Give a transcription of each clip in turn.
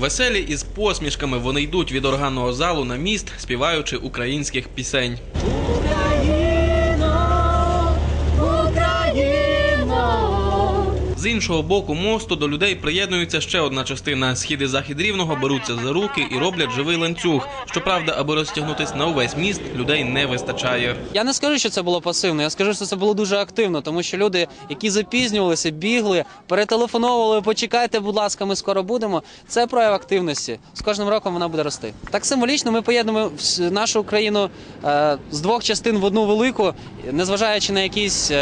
Веселі із посмішками вони йдуть від органного залу на міст, співаючи українських пісень. З іншого боку мосту до людей приєднується ще одна частина. Схід і захід рівного беруться за руки і роблять живий ланцюг. Щоправда, аби розтягнутись на увесь міст, людей не вистачає. Я не скажу, що це було пасивно. Я скажу, що це було дуже активно, тому що люди, які запізнювалися, бігли, перетелефоновували, почекайте, будь ласка, ми скоро будемо. Це прояв активності. З кожним роком вона буде рости. Так символічно ми поєднуємо нашу Україну е, з двох частин в одну велику, незважаючи на якісь.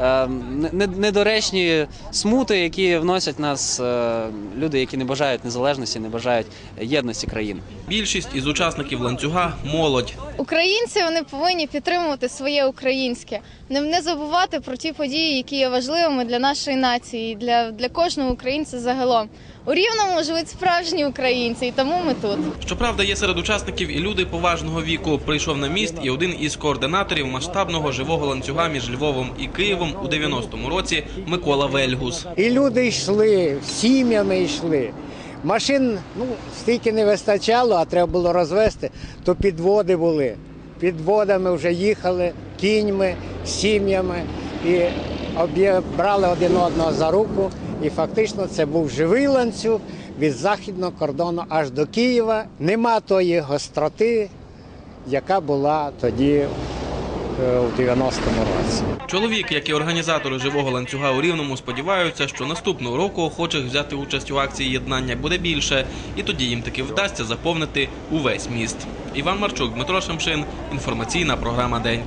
Е, не- Недоречні смути, які вносять нас е, люди, які не бажають незалежності, не бажають єдності країн. Більшість із учасників ланцюга молодь. Українці вони повинні підтримувати своє українське, не, не забувати про ті події, які є важливими для нашої нації, для, для кожного українця загалом. У рівному живуть справжні українці, і тому ми тут. Щоправда, є серед учасників і люди поважного віку. Прийшов на міст і один із координаторів масштабного живого ланцюга між Львовом і Києвом у 90-му році Микола Вельгус. І люди йшли, сім'ями йшли. Машин ну, стільки не вистачало, а треба було розвести, то підводи були. Підводами вже їхали кіньми, сім'ями і брали один одного за руку. І фактично це був живий ланцюг від західного кордону аж до Києва. Нема тої гостроти, яка була тоді е, у 90-му році. Чоловік, як і організатори живого ланцюга у Рівному, сподіваються, що наступного року охочих взяти участь у акції єднання буде більше, і тоді їм таки вдасться заповнити увесь міст. Іван Марчук, Дмитро Шамшин. Інформаційна програма День.